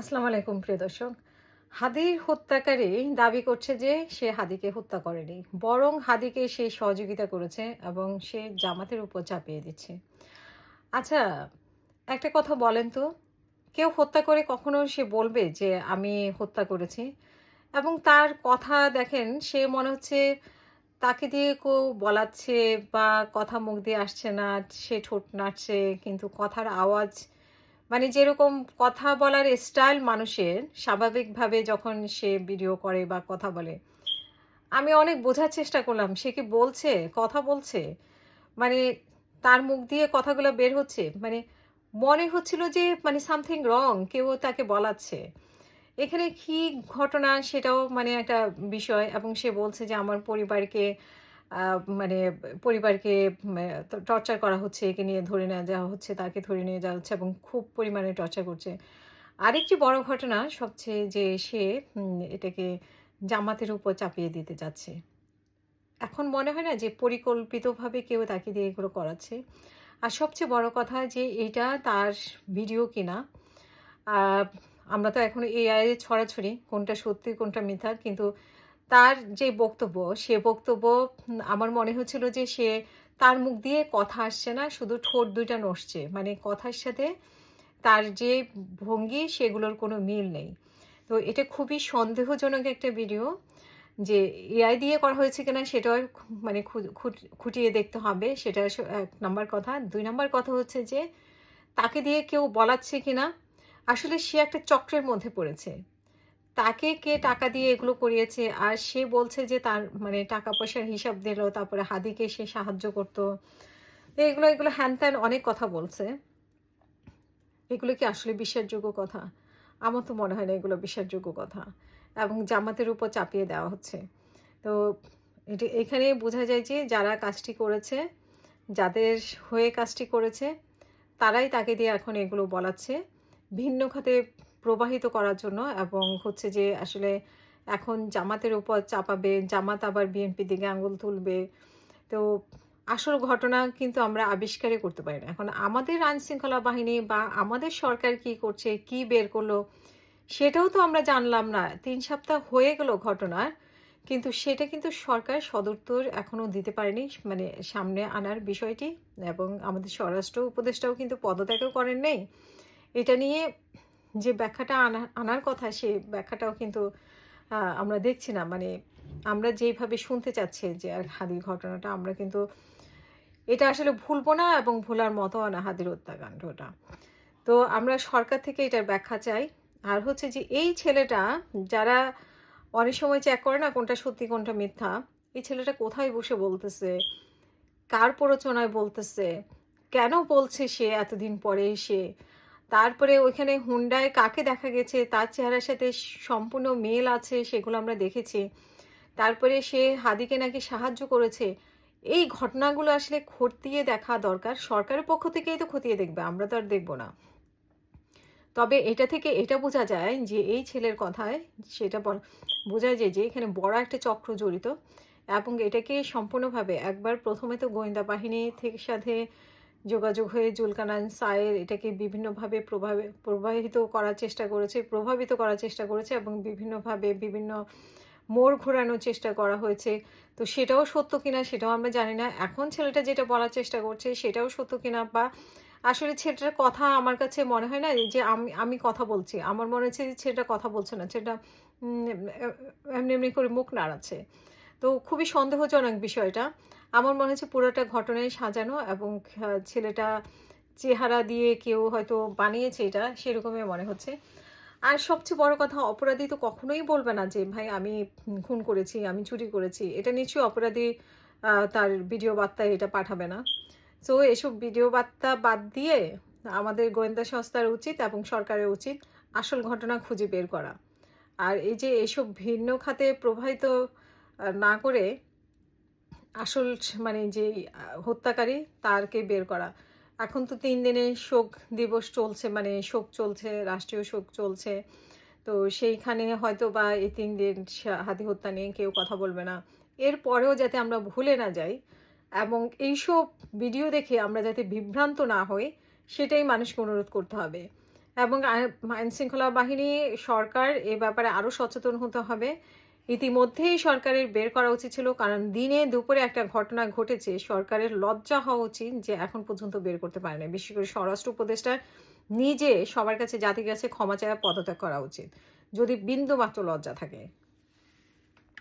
আসসালামু আলাইকুম, প্রিয় দর্শক। হাদির হত্যাকারী দাবি করছে যে সে হাদিকে হত্যা করেনি, বরং হাদিকে সে সহযোগিতা করেছে এবং সে জামাতের উপর চাপিয়ে দিচ্ছে। আচ্ছা একটা কথা বলেন তো, কেউ হত্যা করে কখনো সে বলবে যে আমি হত্যা করেছি? এবং তার কথা দেখেন, সে মনে হচ্ছে তাকে দিয়ে কেউ বলাচ্ছে বা কথা মুখ দিয়ে আসছে না, সে ঠোঁট নাড়ছে, কিন্তু কথার আওয়াজ মানে যেরকম কথা বলার স্টাইল মানুষের, স্বাভাবিকভাবে যখন সে ভিডিও করে বা কথা বলে, আমি অনেক বোঝার চেষ্টা করলাম, সে কি বলছে, কথা বলছে? মানে তার মুখ দিয়ে কথাগুলো বের হচ্ছে মানে মনে হচ্ছিল যে মানে সামথিং রং কেউ তাকে বলাচ্ছে। এখানে কি ঘটনা সেটাও মানে একটা বিষয়, এবং সে বলছে যে, আমার পরিবারকে মানে পরিবারকে টর্চার করা হচ্ছে, একে নিয়ে ধরে নিয়ে যাওয়া হচ্ছে, তাকে ধরে নিয়ে যাওয়া হচ্ছে এবং খুব পরিমাণে টর্চার করছে। আরেকটি বড় ঘটনা সবচেয়ে যে সে এটাকে জামাতের উপর চাপিয়ে দিতে যাচ্ছে এখন মনে হয় না যে পরিকল্পিতভাবে কেউ তাকে দিয়ে এগুলো করাচ্ছে। আর সবচেয়ে বড় কথা যে এটা তার ভিডিও কিনা আমরা তো এখন এআই ছড়াছড়ি, কোনটা সত্যি, কোনটা মিথ্যা, কিন্তু তার যে বক্তব্য, সে বক্তব্য আমার মনে হচ্ছিল যে সে তার মুখ দিয়ে কথা আসছে না, শুধু ঠোঁট দুইটা নসছে মানে কথার সাথে তার যে ভঙ্গি, সেগুলোর কোনো মিল নেই। তো এটা খুবই সন্দেহজনক একটা ভিডিও যে এআই দিয়ে করা হয়েছে কিনা, সেটাও খু- মানে খুট- খুঁটিয়ে দেখতে হবে। সেটা এক নাম্বার কথা। দুই নাম্বার কথা হচ্ছে যে, তাকে দিয়ে কেউ বলাচ্ছে কিনা, আসলে সে একটা চক্রের মধ্যে পড়েছে। তাকে কে টাকা দিয়ে এগুলো করিয়েছে? আর সে বলছে যে তার মানে টাকা পয়সার হিসাব দিল, তারপরে হাদিকে সে সাহায্য করতো। এগুলো এগুলো হ্যান ত্যান অনেক কথা বলছে। এগুলো কি আসলে বিশ্বাসযোগ্য কথা? আমার তো মনে হয় না এগুলো বিশ্বাসযোগ্য কথা। এবং জামাতের উপর চাপিয়ে দেওয়া হচ্ছে। তো এটি, এখানে বোঝা যায় যে যারা কাজটি করেছে, যাদের হয়ে কাজটি করেছে, তারাই তাকে দিয়ে এখন এগুলো বলাচ্ছে। ভিন্ন খাতে প্রবাহিত করার জন্য এবং হচ্ছে যে আসলে এখন জামাতের উপর চাপাবে, জামাত আবার বিএনপি দিকে আঙুল তুলবে। তো আসল ঘটনা কিন্তু আমরা আবিষ্কারই করতে পারি না। এখন আমাদের আইন শৃঙ্খলা বাহিনী বা আমাদের সরকার কি করছে, কি বের করল, সেটাও তো আমরা জানলাম না। তিন সপ্তাহ হয়ে গেল ঘটনার, কিন্তু সেটা কিন্তু সরকার সদুত্তর এখনও দিতে পারেনি মানে সামনে আনার বিষয়টি এবং আমাদের স্বরাষ্ট্র উপদেষ্টাও কিন্তু পদত্যাগও করেন নেই। এটা নিয়ে যে ব্যাখ্যাটা আনা, আনার কথা সে ব্যাখ্যাটাও কিন্তু আমরা দেখছি না। মানে আমরা যেভাবে শুনতে চাচ্ছি যে আর হাদির ঘটনাটা, আমরা কিন্তু এটা আসলে ভুলবো না এবং ভোলার মতো না হাদির হত্যাকাণ্ডটা তো আমরা সরকার থেকে এটার ব্যাখ্যা চাই। আর হচ্ছে যে এই ছেলেটা, যারা অনেক সময় চেক করে না কোনটা সত্যি, কোনটা মিথ্যা, এই ছেলেটা কোথায় বসে বলতেছে? কার প্ররোচনায় বলতেছে? কেন বলছে সে এতদিন পরে এসে তারপরে ওইখানে হুন্ডায় কাকে দেখা গেছে, তার চেহারার সাথে সম্পূর্ণ মেল আছে সেগুলো আমরা দেখেছি। তারপরে সে হাদিকে নাকি সাহায্য করেছে। এই ঘটনাগুলো আসলে খতিয়ে দেখা দরকার। সরকারের পক্ষ থেকেই তো খতিয়ে দেখবে, আমরা তো আর দেখব না। তবে এটা থেকে এটা বোঝা যায় যে এই ছেলের কথায় সেটা বোঝা যায় যে এখানে বড় একটা চক্র জড়িত এবং এটাকে সম্পূর্ণভাবে একবার প্রথমে তো গোয়েন্দা বাহিনী থেকে সাথে যোগাযোগ হয়ে জুলকানান সায়ের এটাকে বিভিন্নভাবে প্রভাবে, প্রবাহিত করার চেষ্টা করেছে, প্রভাবিত করার চেষ্টা করেছে এবং বিভিন্নভাবে বিভিন্ন মোড় ঘোরানোর চেষ্টা করা হয়েছে। তো সেটাও সত্য কিনা সেটাও আমরা জানি না। এখন ছেলেটা যেটা বলার চেষ্টা করছে সেটাও সত্য কিনা বা আসলে ছেলেটার কথা আমার কাছে মনে হয় না যে আমি আমি কথা বলছি। আমার মনে হচ্ছে যে ছেলেটা কথা বলছে না। ছেলেটা এমনি এমনি করে মুখ নাড়াচ্ছে। তো খুবই সন্দেহজনক বিষয়টা। আমার মনে হচ্ছে পুরোটা ঘটনায় সাজানো এবং ছেলেটা চেহারা দিয়ে কেউ হয়তো বানিয়েছে এটা, সেরকমই মনে হচ্ছে। আর সবচেয়ে বড় কথা, অপরাধী তো কখনোই বলবে না যে, ভাই, আমি খুন করেছি, আমি চুরি করেছি। এটা নিশ্চয়ই অপরাধী তার ভিডিও বার্তায় এটা পাঠাবে না। সো এসব ভিডিও বার্তা বাদ দিয়ে আমাদের গোয়েন্দা সংস্থার উচিত এবং সরকারের উচিত আসল ঘটনা খুঁজে বের করা। আর এই যে এসব ভিন্ন খাতে প্রবাহিত না করে আসল মানে যে হত্যাকারী তারকে বের করা। এখন তো তিন দিনে শোক দিবস চলছে মানে শোক চলছে, রাষ্ট্রীয় শোক চলছে। তো সেইখানে হয়তো বা এই তিন দিন হাতি হত্যা নিয়ে কেউ কথা বলবে না। এরপরেও যাতে আমরা ভুলে না যাই এবং এইসব ভিডিও দেখে আমরা যাতে বিভ্রান্ত না হই, সেটাই মানুষকে অনুরোধ করতে হবে। এবং আইন শৃঙ্খলা বাহিনী, সরকার এ ব্যাপারে আরও সচেতন হতে হবে। ইতিমধ্যেই সরকারের বের করা উচিত ছিল, কারণ দিনে দুপুরে একটা ঘটনা ঘটেছে, সরকারের লজ্জা হওয়া উচিত যে এখন পর্যন্ত বের করতে পারে না বিশেষ করে স্বরাষ্ট্র উপদেষ্টা নিজে সবার কাছে জাতির কাছে ক্ষমা চাওয়া পদত্যাগ করা উচিত, যদি বিন্দু মাত্র লজ্জা থাকে।